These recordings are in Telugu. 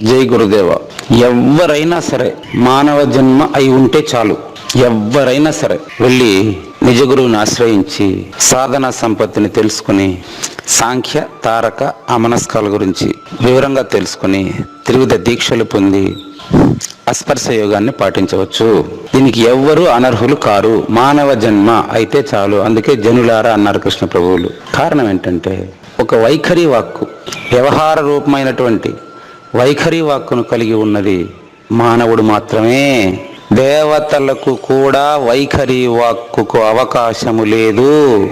జై గురుదేవ. ఎవరైనా సరే మానవ జన్మ అయి ఉంటే చాలు. ఎవరైనా సరే వెళ్ళి నిజ గురువుని ఆశ్రయించి సాధన సంపత్తిని తెలుసుకుని సాంఖ్య తారక అమనస్కాల గురించి వివరంగా తెలుసుకుని త్రివిధ దీక్షలు పొంది అస్పర్శ యోగాన్ని పాటించవచ్చు. దీనికి ఎవ్వరూ అనర్హులు కారు. మానవ జన్మ అయితే చాలు. అందుకే జనులారా అన్నారు కృష్ణ ప్రభువులు. కారణం ఏంటంటే ఒక వైఖరి వాక్కు వ్యవహార రూపమైనటువంటి వైఖరి వాక్కును కలిగి ఉన్నది మానవుడు మాత్రమే. దేవతలకు కూడా వైఖరి వాక్కుకు అవకాశము లేదు.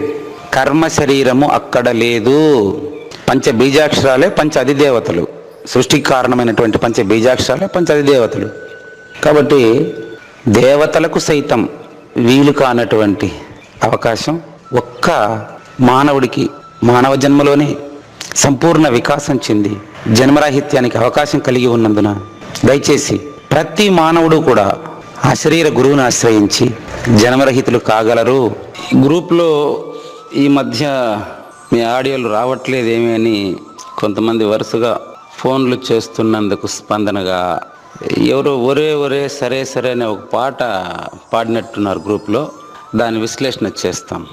కర్మ శరీరము అక్కడ లేదు. పంచ బీజాక్షరాలే పంచ అధిదేవతలు. సృష్టికి కారణమైనటువంటి పంచ బీజాక్షరాలే పంచ అధిదేవతలు. కాబట్టి దేవతలకు సైతం వీలు కానటువంటి అవకాశం ఒక్క మానవుడికి మానవ జన్మలోనే సంపూర్ణ వికాసం చెంది జన్మరాహిత్యానికి అవకాశం కలిగి ఉన్నందున దయచేసి ప్రతి మానవుడు కూడా ఆ శరీర గురువుని ఆశ్రయించి జన్మరహితులు కాగలరు. గ్రూప్లో ఈ మధ్య మీ ఆడియోలు రావట్లేదేమీ అని కొంతమంది వరుసగా ఫోన్లు చేస్తున్నందుకు స్పందనగా ఎవరో ఒరే ఒరే సరే సరే అనే ఒక పాట పాడినట్టున్నారు గ్రూప్లో. దాని విశ్లేషణ చేస్తాం.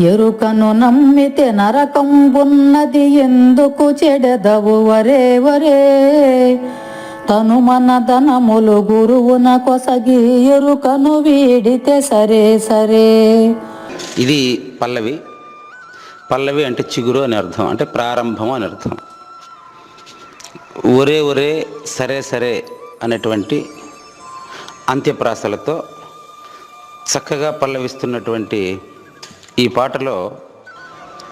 ఎరుకను నమ్మితే నరకం ఉన్నది ఎందుకు చెడదవు? వరే వరే. తను మన ధనములు గురువున కొసగి ఎరుకను వీడితే సరే సరే. ఇది పల్లవి. పల్లవి అంటే చిగురు అని అర్థం అంటే ప్రారంభం అని అర్థం. ఒరే ఒరే సరే సరే అనేటువంటి అంత్యప్రాసలతో చక్కగా పల్లవిస్తున్నటువంటి ఈ పాటలో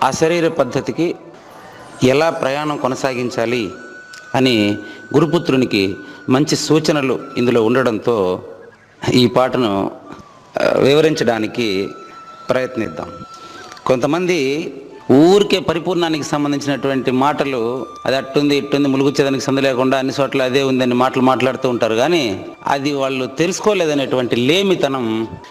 అశరీర పద్ధతికి ఎలా ప్రయాణం కొనసాగించాలి అని గురుపుత్రునికి మంచి సూచనలు ఇందులో ఉండడంతో ఈ పాటను వివరించడానికి ప్రయత్నిద్దాం. కొంతమంది ఊరికే పరిపూర్ణానికి సంబంధించినటువంటి మాటలు అది అట్టుంది ఇట్టుంది ములుగుచ్చేదానికి సందు లేకుండా అన్ని చోట్ల అదే ఉందని మాటలు మాట్లాడుతూ ఉంటారు. కానీ అది వాళ్ళు తెలుసుకోలేదనేటువంటి లేమితనం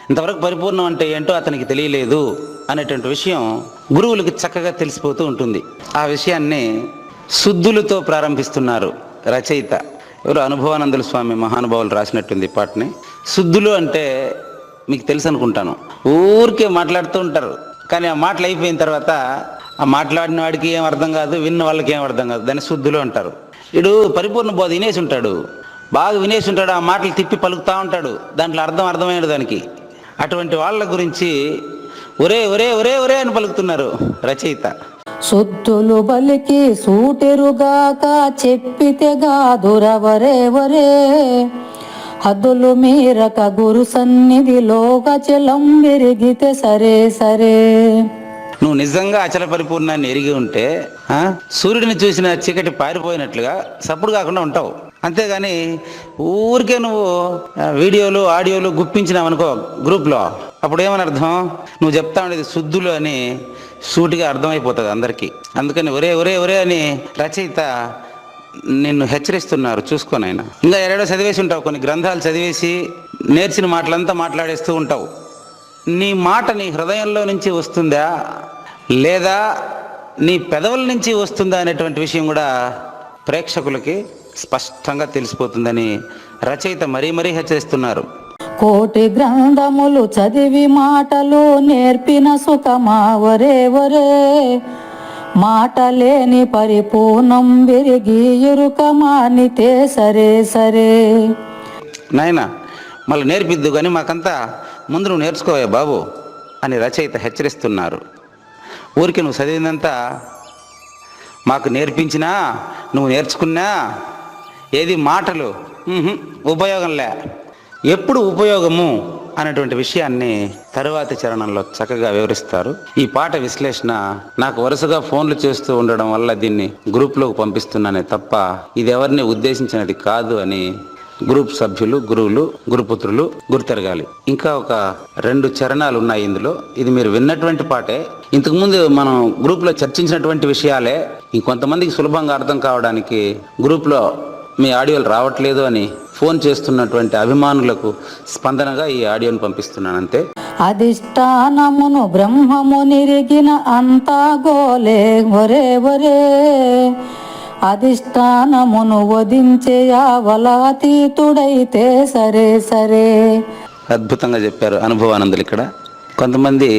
ఇంతవరకు పరిపూర్ణం అంటే ఏంటో అతనికి తెలియలేదు. అనేటువంటి విషయం గురువులకు చక్కగా తెలిసిపోతూ ఉంటుంది. ఆ విషయాన్ని శుద్ధులతో ప్రారంభిస్తున్నారు రచయిత. ఎవరు అనుభవానందుల స్వామి మహానుభావులు రాసినట్టుంది పాటని. శుద్ధులు అంటే మీకు తెలుసు అనుకుంటాను. ఊరికే మాట్లాడుతూ ఉంటారు. కానీ ఆ మాటలు అయిపోయిన తర్వాత ఆ మాట్లాడిన వాడికి ఏం అర్థం కాదు విన్న వాళ్ళకి ఏం అర్థం కాదు. దాన్ని శుద్ధులు అంటారు. ఇడు పరిపూర్ణ బోధ వినేసి ఉంటాడు. బాగా వినేసి ఉంటాడు ఆ మాటలు తిప్పి పలుకుతూ ఉంటాడు. దాంట్లో అర్థం అర్థమైనడు దానికి అటువంటి వాళ్ళ గురించి ఒరే ఒరే ఒరే ఒరే అని పలుకుతున్నారు రచయిత. శుద్ధులు బలికి సూటెరుగాక చెప్పితే గాదురవరే వరే హద్దులు మీరక గురు సన్నిధిలోక చెలం విరిగితే సరే సరే. నువ్వు నిజంగా అచల పరిపూర్ణాన్ని ఎరిగి ఉంటే సూర్యుడిని చూసిన చీకటి పారిపోయినట్లుగా సప్పుడు కాకుండా ఉంటావు. అంతేగాని ఊరికే నువ్వు వీడియోలు ఆడియోలు గుప్పించినావు అనుకో గ్రూప్లో. అప్పుడు ఏమని అర్థం నువ్వు చెప్తా ఉండేది శుద్ధులు అని సూటిగా అర్థమైపోతుంది అందరికీ. అందుకని ఒరే ఒరే ఒరే అని రచయిత నిన్ను హెచ్చరిస్తున్నారు. చూసుకొని ఆయన ఇంకా ఎరడో చదివేసి ఉంటావు కొన్ని గ్రంథాలు చదివేసి నేర్చిన మాటలంతా మాట్లాడేస్తూ ఉంటావు. నీ మాట నీ హృదయంలో నుంచి వస్తుందా? లేదా నీ పెదవుల నుంచి వస్తుందా అనేటువంటి విషయం కూడా ప్రేక్షకులకి స్పష్టంగా తెలిసిపోతుందని రచయిత మరీ మరీ హెచ్చరిస్తున్నారు. కోటి గ్రంథములు చదివి మాటలు నేర్పిన సుఖమా వరే. వరే మాట లేని పరిపూర్ణం విరిగి ఎరుకమానితే సరే సరే. నాయన మళ్ళీ నేర్పిద్దు కానీ మాకంతా ముందు నువ్వు నేర్చుకోవే బాబు అని రచయిత హెచ్చరిస్తున్నారు. ఊరికి నువ్వు చదివిందంతా మాకు నేర్పించినా నువ్వు నేర్చుకున్నా ఏది మాటలు? ఉపయోగంలే ఎప్పుడు ఉపయోగము అనేటువంటి విషయాన్ని తరువాతి చరణంలో చక్కగా వివరిస్తారు. ఈ పాట విశ్లేషణ నాకు వరుసగా ఫోన్లు చేస్తూ ఉండడం వల్ల దీన్ని గ్రూప్లోకి పంపిస్తున్నానే తప్ప ఇది ఎవరిని ఉద్దేశించినది కాదు అని గ్రూప్ సభ్యులు గురువులు గురుపుత్రులు గుర్తెరగాలి. ఇంకా ఒక రెండు చరణాలు ఉన్నాయి ఇందులో. ఇది మీరు విన్నటువంటి పాటే. ఇంతకుముందు మనం గ్రూప్లో చర్చించినటువంటి విషయాలే ఇంకొంతమందికి సులభంగా అర్థం కావడానికి గ్రూప్లో మీ ఆడియోలు రావట్లేదు అని ఫోన్ చేస్తున్నటువంటి అభిమానులకు స్పందనగా ఈ ఆడియోని పంపిస్తున్నాను అంతే? అధిష్టానమును బ్రహ్మము నిరిగిన అంతా గోలే వరే వరే అధిష్టానమును వధించే అవలాతీతుడైతే సరే సరే. అద్భుతంగా చెప్పారు అనుభవానందులు ఇక్కడ. కొంతమంది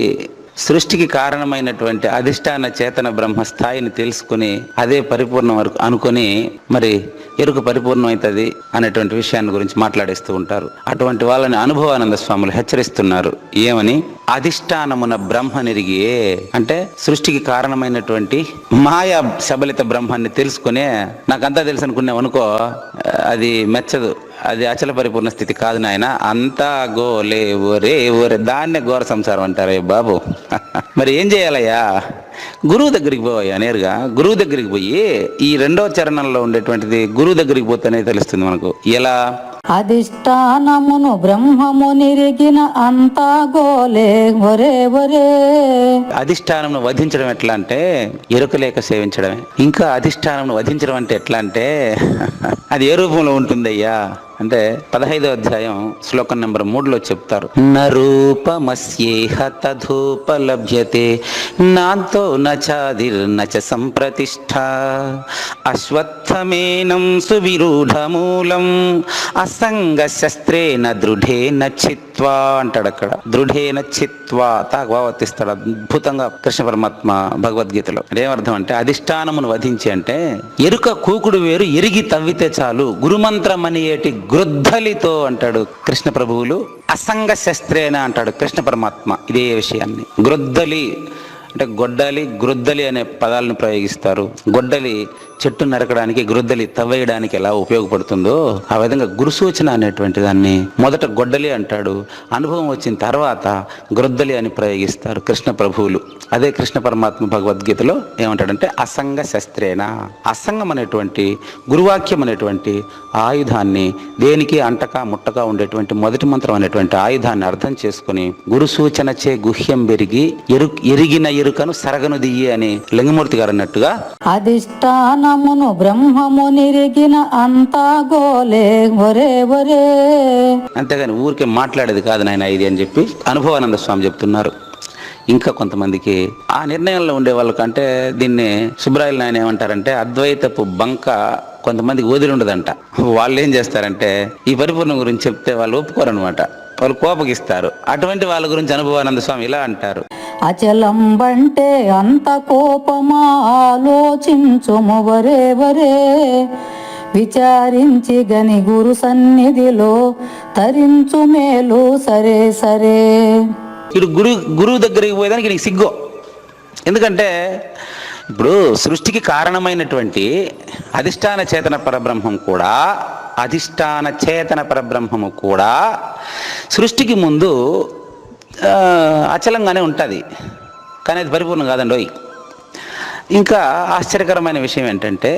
సృష్టికి కారణమైనటువంటి అధిష్టాన చేతన బ్రహ్మ స్థాయిని తెలుసుకుని అదే పరిపూర్ణం వరకు అనుకొని మరి ఎరుకు పరిపూర్ణం అవుతుంది అనేటువంటి విషయాన్ని గురించి మాట్లాడేస్తూ ఉంటారు. అటువంటి వాళ్ళని అనుభవానంద స్వాములు హెచ్చరిస్తున్నారు. ఏమని? అధిష్టానమున బ్రహ్మ నిరిగియే అంటే సృష్టికి కారణమైనటువంటి మాయా సబలిత బ్రహ్మాన్ని తెలుసుకునే నాకంతా తెలుసు అనుకున్నావు అనుకో అది మెచ్చదు. అది అచల పరిపూర్ణ స్థితి కాదు నాయన. అంతా గోలే ఓరే ఓరే దాన్నే ఘోర సంసారం అంటారే బాబు. మరి ఏం చేయాలయ్యా? గురువు దగ్గరికి పోవయ్యా నేరుగా. గురువు దగ్గరికి పోయి ఈ రెండో చరణంలో ఉండేటువంటిది గురువు దగ్గరికి పోతేనే తెలుస్తుంది మనకు. ఎలా? అధిష్టానమును బ్రహ్మము నిరిగిన అంతా గోలే ఒరే ఒరే అధిష్టానంను వధించడం ఎట్లా అంటే ఎరుక లేక సేవించడమే. ఇంకా అధిష్టానంను వధించడం అంటే ఎట్లా అంటే అది ఏ రూపంలో ఉంటుందయ్యా? అంటే పదహైదో అధ్యాయం శ్లోకం నెంబర్ మూడులో చెప్తారు. నరూపమస్యేహ తధూప లభ్యతే నాంతో నచాదిర్ నచ సంప్రతిష్ఠ. అశ్వత్థమేనం సువిరూఢమూలం అసంగ శస్త్రేణ దృఢేన చిత్వా అంటాడు అక్కడ. దృఢేన చిత్వా తాకు భావర్తిస్తాడు అద్భుతంగా కృష్ణ పరమాత్మ భగవద్గీతలో. అంటే ఏమర్థం అంటే అధిష్టానమును వధించి అంటే ఎరుక కూకుడు వేరు ఎరిగి తవ్వితే చాలు గురుమంత్రం అనేటి గృద్ధలితో అంటాడు కృష్ణ ప్రభువులు అసంగ శస్త్రేణ అంటాడు కృష్ణ పరమాత్మ ఇదే విషయాన్ని. గృద్ధలి అంటే గొడ్డలి గృద్ధలి అనే పదాలను ప్రయోగిస్తారు. గొడ్డలి చెట్టు నరకడానికి గురుద్దలి తవ్వేయడానికి ఎలా ఉపయోగపడుతుందో ఆ విధంగా గురుసూచన అనేటువంటి దాన్ని మొదట గొడ్డలి అంటాడు. అనుభవం వచ్చిన తర్వాత గురుద్దలి అని ప్రయోగిస్తారు కృష్ణ ప్రభువులు. అదే కృష్ణ పరమాత్మ భగవద్గీతలో ఏమంటాడంటే అసంగ శస్త్రేణ. అసంగం అనేటువంటి గురువాక్యం అనేటువంటి ఆయుధాన్ని దేనికి అంటక ముట్టక ఉండేటువంటి మొదటి మంత్రం అనేటువంటి ఆయుధాన్ని అర్థం చేసుకుని గురు సూచనచే గుహ్యం పెరిగి ఎరు ఎరిగిన ఎరుకను సరగను దియ్యి అని లింగమూర్తి గారు అన్నట్టుగా జ్ఞానమును బ్రహ్మము నిరిగిన అంతా గోలే. ఒరే ఒరే. అంతేగాని ఊరికే మాట్లాడేది కాదు నాయన ఇది అని చెప్పి అనుభవానంద స్వామి చెప్తున్నారు. ఇంకా కొంతమందికి ఆ నిర్ణయంలో ఉండే వాళ్ళకంటే దీన్ని సుబ్రాయిల్ నాయన ఏమంటారంటే అద్వైతపు బంక కొంతమందికి వదిలి ఉండదంట. వాళ్ళు ఏం చేస్తారంటే ఈ పరిపూర్ణం గురించి చెప్తే వాళ్ళు ఒప్పుకోరనమాట వాళ్ళు కోపగిస్తారు. అటువంటి వాళ్ళ గురించి అనుభవానంద స్వామి ఇలా అంటారు. అచలంబంటే అంత కోపమా ఆలోచించుము వరే వరే. విచారించి గని గురు సన్నిధిలో తరించు మేలు సరే సరే. ఇప్పుడు గురు గురువు దగ్గరికి పోయేదానికి నీకు సిగ్గు. ఎందుకంటే ఇప్పుడు సృష్టికి కారణమైనటువంటి అధిష్టాన చేతన పరబ్రహ్మం కూడా అధిష్టాన చేతన పరబ్రహ్మము కూడా సృష్టికి ముందు అచలంగానే ఉంటుంది. కానీ అది పరిపూర్ణం కాదండి ఇంకా ఆశ్చర్యకరమైన విషయం ఏంటంటే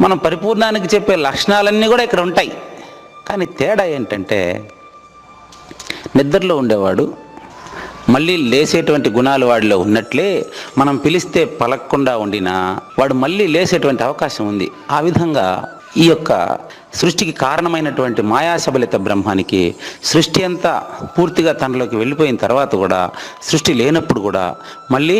మనం పరిపూర్ణానికి చెప్పే లక్షణాలన్నీ కూడా ఇక్కడ ఉంటాయి. కానీ తేడా ఏంటంటే నిద్రలో ఉండేవాడు మళ్ళీ లేసేటువంటి గుణాలు వాడిలో ఉన్నట్లే మనం పిలిస్తే పలక్కుండా ఉండినా వాడు మళ్ళీ లేసేటువంటి అవకాశం ఉంది. ఆ విధంగా ఈ యొక్క సృష్టికి కారణమైనటువంటి మాయాశబలిత బ్రహ్మానికి సృష్టి అంతా పూర్తిగా తనలోకి వెళ్ళిపోయిన తర్వాత కూడా సృష్టి లేనప్పుడు కూడా మళ్ళీ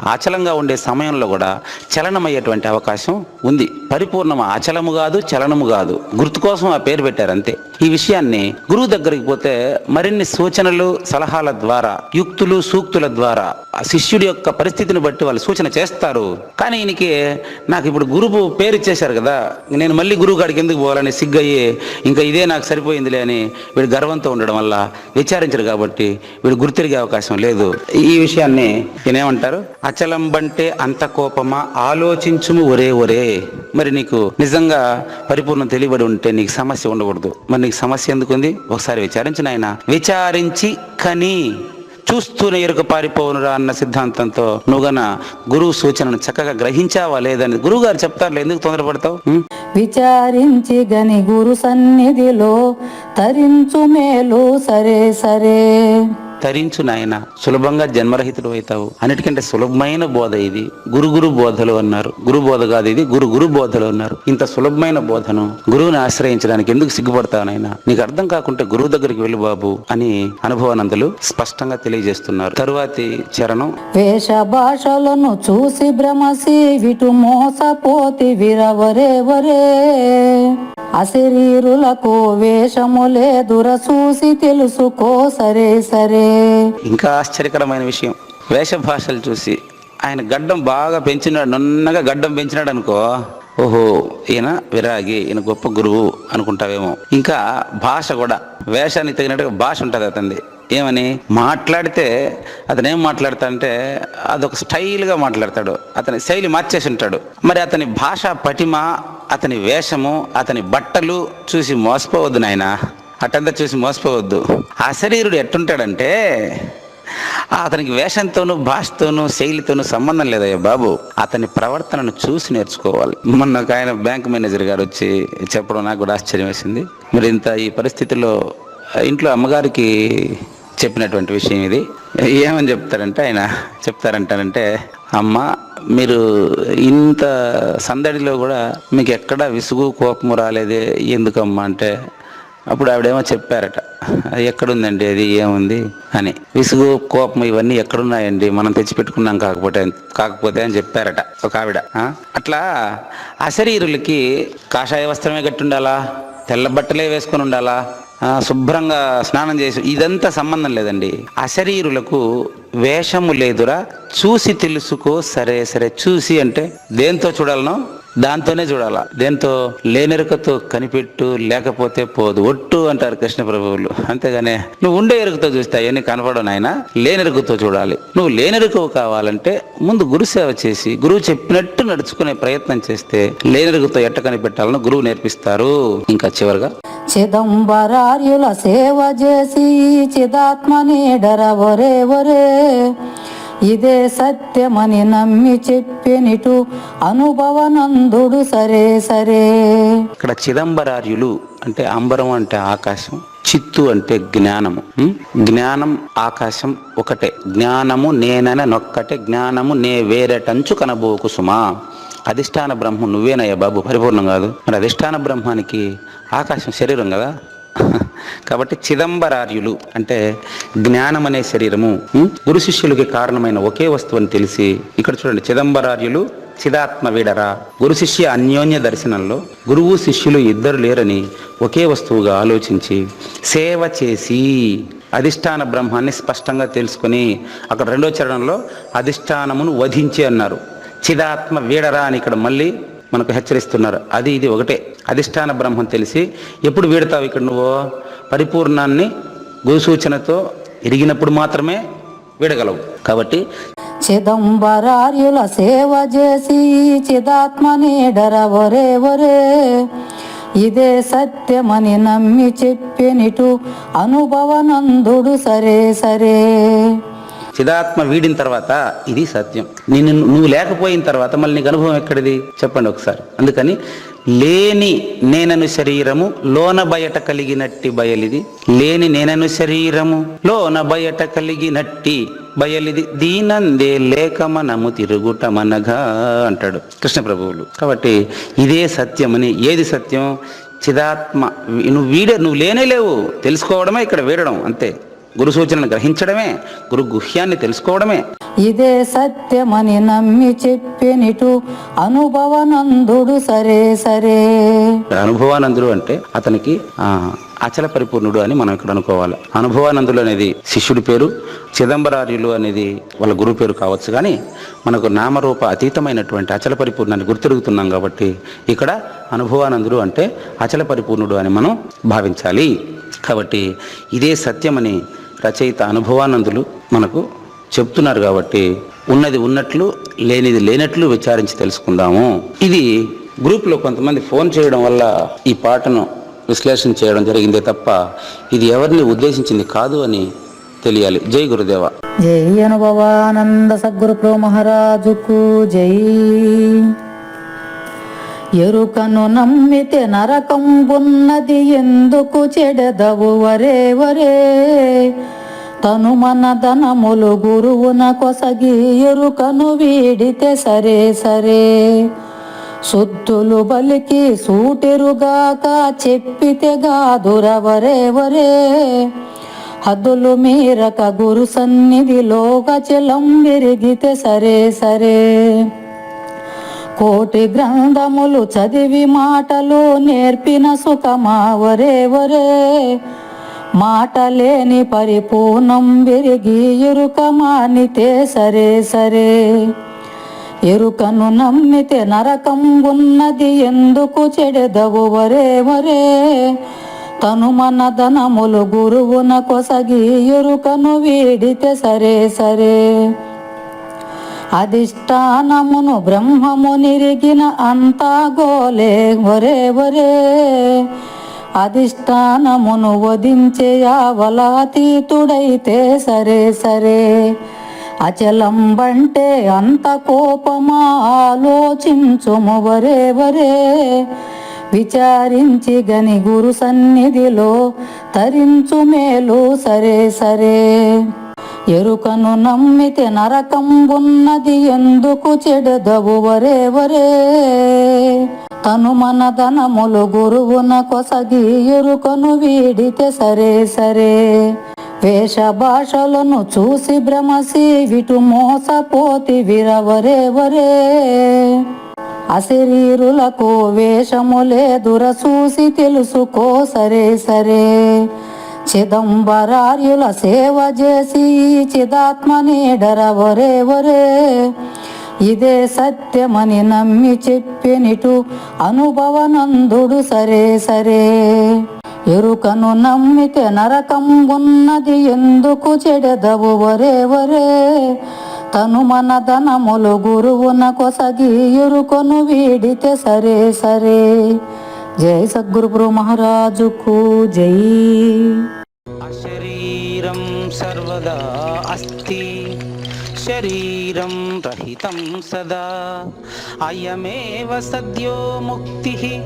అచలంగా ఉండే సమయంలో కూడా చలనమయ్యేటువంటి అవకాశం ఉంది. పరిపూర్ణం అచలము కాదు చలనము కాదు. గుర్తు కోసం ఆ పేరు పెట్టారు అంతే. ఈ విషయాన్ని గురువు దగ్గరికి పోతే మరిన్ని సూచనలు సలహాల ద్వారా యుక్తులు సూక్తుల ద్వారా ఆ శిష్యుడి యొక్క పరిస్థితిని బట్టి వాళ్ళు సూచన చేస్తారు. కానీ ఈయనకి నాకు ఇప్పుడు గురువు పేరు ఇచ్చేశారు కదా నేను మళ్ళీ గురువు కాడికి ఎందుకు పోవాలని సిగ్గయ్యి ఇంకా ఇదే నాకు సరిపోయిందిలే అని వీడు గర్వంతో ఉండడం వల్ల విచారించరు కాబట్టి వీడు గుర్తిరిగే అవకాశం లేదు. ఈ విషయాన్ని ఈయనేమంటారు? అచలం బంటే అంత కోపమా? ఆలోచించుము ఒరే ఒరే. మరి నీకు నిజంగా పరిపూర్ణం తెలియబడి ఉంటే నీకు సమస్య ఉండకూడదు. మరి నీకు సమస్య ఎందుకుంది? ఒకసారి విచారించు నాయన. విచారించి కని చూస్తూనే ఎరుక పారిపోనురా అన్న సిద్ధాంతంతో నువ్వు గురువు సూచనను చక్కగా గ్రహించావా లేదని గురువు గారు చెప్తారులే ఎందుకు తొందరపడతావు? విచారించి గని గురు సన్నిధిలో తరించు మేలు సరే సరే. తరించు నాయన సులభంగా జన్మరహితుడు అవుతావు. అన్నిటికంటే సులభమైన బోధ ఇది. గురు గురు బోధలు అన్నారు. గురు బోధ కాదు ఇది గురు గురు బోధలు అన్నారు. ఇంత సులభమైన బోధను గురువుని ఆశ్రయించడానికి ఎందుకు సిగ్గుపడతావు నాయన? నీకు అర్థం కాకుంటే గురువు దగ్గరికి వెళ్ళు బాబు అని అనుభవానందులు స్పష్టంగా తెలియజేస్తున్నారు. తరువాతి చరణం. వేష భాషలను చూసి భ్రమసి విటు మోసపోతి విరవరే వరే. అశరీరులకు వేషము లేదుర చూసి తెలుసుకో సరే సరే. ఇంకా ఆశ్చర్యకరమైన విషయం. వేష భాషలు చూసి ఆయన గడ్డం బాగా పెంచినాడు నున్నగా గడ్డం పెంచినాడు అనుకో. ఓహో ఈయన విరాగి ఈయన గొప్ప గురువు అనుకుంటావేమో. ఇంకా భాష కూడా వేషానికి తగినట్టుగా భాష ఉంటుంది అతనిది. ఏమని? మాట్లాడితే అతను ఏం మాట్లాడతాడంటే అదొక స్టైల్గా మాట్లాడతాడు. అతని శైలి మార్చేసి ఉంటాడు. మరి అతని భాష పటిమ అతని వేషము అతని బట్టలు చూసి మోసపోవద్దు నాయన. అటంతా చూసి మోసపోవద్దు. ఆ శరీరుడు ఎట్టుంటాడంటే అతనికి వేషంతోనూ భాషతోనూ శైలితోనూ సంబంధం లేదయ్యా బాబు. అతని ప్రవర్తనను చూసి నేర్చుకోవాలి. మొన్న ఒక ఆయన బ్యాంక్ మేనేజర్ గారు వచ్చి చెప్పడం నాకు కూడా ఆశ్చర్యం వేసింది. మరి ఇంత ఈ పరిస్థితిలో ఇంట్లో అమ్మగారికి చెప్పినటువంటి విషయం ఇది. ఏమని చెప్తారంటే ఆయన చెప్తారంటారంటే అమ్మ మీరు ఇంత సందడిలో కూడా మీకు ఎక్కడా విసుగు కోపము రాలేదే? ఎందుకమ్మా? అంటే అప్పుడు ఆవిడేమో చెప్పారట "అది ఎక్కడుందండి? అది ఏముంది? అని. విసుగు కోపం ఇవన్నీ ఎక్కడున్నాయండి? మనం తెచ్చిపెట్టుకున్నాం కాకపోతే కాకపోతే అని చెప్పారట ఒక ఆవిడ. అట్లా అశరీరులకి కాషాయ వస్త్రమే కట్టి ఉండాలా తెల్ల బట్టలే వేసుకొని ఉండాలా? శుభ్రంగా స్నానం చేసి ఇదంతా సంబంధం లేదండి. అశరీరులకు వేషము లేదురా చూసి తెలుసుకో సరే సరే. చూసి అంటే దేంతో చూడాలనో? దాంతోనే చూడాలా. దేంతో? లేనెరుకతో కనిపెట్టు లేకపోతే పోదు. ఒట్టు అంటారు కృష్ణ ప్రభువులు. అంతేగానే నువ్వు ఉండే ఎరుకతో చూస్తే అవన్నీ కనపడవు నాయన. లేనెరుకతో చూడాలి. నువ్వు లేనెరుకవు కావాలంటే ముందు గురుసేవ చేసి గురువు చెప్పినట్టు నడుచుకునే ప్రయత్నం చేస్తే లేనెరుకతో ఎట్ట కనిపెట్టాలని గురువు నేర్పిస్తారు. ఇంకా చివరిగా. చిదంబరార్యుల సేవ చేసి చిదాత్మ నీడర ఒరే ఒరే. ఇదే సత్యమని నమ్మి చెప్పినిటు అనుభవనందుడు సరే సరే. ఇక్కడ చిదంబరార్యులు అంటే అంబరం అంటే ఆకాశం చిత్తు అంటే జ్ఞానము. జ్ఞానం ఆకాశం ఒకటే. జ్ఞానము నేననే నొక్కటే జ్ఞానము నే వేరేటంచు కనబోకు సుమా. అధిష్టాన బ్రహ్మం నువ్వేనయ్యా బాబు. పరిపూర్ణం కాదు. మరి అధిష్టాన బ్రహ్మానికి ఆకాశం శరీరం కదా? కాబట్టి చిదంబరార్యులు అంటే జ్ఞానం అనే శరీరము గురు శిష్యులకి కారణమైన ఒకే వస్తువు అని తెలిసి ఇక్కడ చూడండి చిదంబరార్యులు చిదాత్మ వీడరా. గురు శిష్య అన్యోన్య దర్శనంలో గురువు శిష్యులు ఇద్దరు లేరని ఒకే వస్తువుగా ఆలోచించి సేవ చేసి అధిష్టాన బ్రహ్మాన్ని స్పష్టంగా తెలుసుకొని అక్కడ రెండో చరణంలో అధిష్టానమును వధించి అన్నారు. చిదాత్మ వీడరా అని ఇక్కడ మళ్ళీ మనకు హెచ్చరిస్తున్నారు. అది ఇది ఒకటే. అధిష్టాన బ్రహ్మం తెలిసి ఎప్పుడు వీడతావు ఇక్కడ నువ్వు? పరిపూర్ణాన్ని గురుసూచనతో ఎరిగినప్పుడు మాత్రమే వీడగలవు. కాబట్టి చిదంబరార్యుల సేవ చేసి చిదాత్మ నీడర ఒరే ఒరే. ఇదే సత్యమని నమ్మి చెప్పినిటు అనుభవనందుడు సరే సరే. చిదాత్మ వీడిన తర్వాత ఇది సత్యం. నేను నువ్వు లేకపోయిన తర్వాత మళ్ళీ నీకు అనుభవం ఎక్కడిది? చెప్పండి ఒకసారి. అందుకని లేని నేనను శరీరము లోన బయట కలిగినట్టి బయలిది. లేని నేనను శరీరము లోన బయట కలిగినట్టి బయలిది. దీనందే లేక మనము తిరుగుటమనగా అంటాడు కృష్ణ ప్రభువులు. కాబట్టి ఇదే సత్యమని ఏది సత్యం? చిదాత్మ నువ్వు వీడే నువ్వు లేనే లేవు. తెలుసుకోవడమే ఇక్కడ వీడడం అంతే. గురు సూచనను గ్రహించడమే గురు గుహ్యాన్ని తెలుసుకోవడమే. ఇదే సత్యమని నమ్మి చెప్పినిటు అనుభవనందుడు సరే సరే. అనుభవానందుడు అంటే అతనికి ఆ, అచల పరిపూర్ణుడు అని మనం ఇక్కడ అనుకోవాలి. అనుభవానందుడు అనేది శిష్యుడి పేరు చిదంబరార్యులు అనేది వాళ్ళ గురువు పేరు కావచ్చు కానీ మనకు నామరూప అతీతమైనటువంటి అచల పరిపూర్ణాన్ని గుర్తిరుగుతున్నాం కాబట్టి ఇక్కడ అనుభవానందుడు అంటే అచల పరిపూర్ణుడు అని మనం భావించాలి. కాబట్టి ఇదే సత్యమని రచయిత అనుభవానందులు మనకు చెప్తున్నారు కాబట్టి ఉన్నది ఉన్నట్లు లేనిది లేనట్లు విచారించి తెలుసుకుందాము. ఇది గ్రూప్లో కొంతమంది ఫోన్ చేయడం వల్ల ఈ పాటను విశ్లేషణ చేయడం జరిగిందే తప్ప ఇది ఎవరిని ఉద్దేశించింది కాదు అని తెలియాలి. జై గురుదేవ. జై అనుభవానంద సద్గురు ప్రో మహారాజుకు జై. ఎరుకను నమ్మితే నరకంబున్నది ఎందుకు చెడదవు? వరే వరే. తను మన ధనములు గురువున కొసగి ఎరుకను వీడితే సరే సరే. శుద్ధులు బలికి సూటెరుగాక చెప్పితే గాదురవరే వరే హద్దులు మీరక గురు సన్నిధిలోక చెలం విరిగితే సరే సరే. కోటి గ్రంథములు చదివి మాటలు నేర్పిన సుఖమా వరే. వరే మాటలేని పరిపూర్ణం విరిగి ఎరుక మానితే సరే సరే. ఎరుకను నమ్మితే నరకం ఉన్నది ఎందుకు చెడెదవు వరే వరే. తను మన ధనములు గురువున కొసగి ఎరుకను వీడితే సరే సరే. అధిష్టానమును బ్రహ్మము నిరిగిన అంతా గోలే వరే ఒరే. అధిష్టానమును వధించే అవలాతీతుడైతే సరే సరే. అచలంబంటే అంత కోపమా ఆలోచించుము వరే వరే విచారించి గని గురు సన్నిధిలో తరించు మేలు సరే సరే. ఎరుకను నమ్మితే నరకంబున్నది ఎందుకు చెడదవు? వరే వరే. తను మన ధనములు గురువున కొసగి ఎరుకను వీడితే సరే సరే. వేష భాషలను చూసి భ్రమసి విటు మోసపోతి విరవరే వరే. అశరీరులకు వేషము లేదుర చూసి తెలుసుకో సరే సరే. చిదంబరార్యుల సేవ చేసి చిదాత్మ నీడర ఒరే ఒరే. ఇదే సత్యమని నమ్మి చెప్పినిటు అనుభవనందుడు సరే సరే. ఎరుకను నమ్మితే నరకం ఉన్నది ఎందుకు చెడదవు ఒరే ఒరే. తను మన ధనములు గురువున కొసగి ఎరుకను వీడితే సరే సరే. జై సద్గురు మహారాజుకు జై. అశరీరం సర్వదా అస్తి. శరీరం రహితం సదా. అయమేవ సద్యో ముక్తి.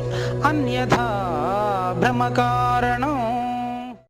అన్యథా భ్రమకారణం.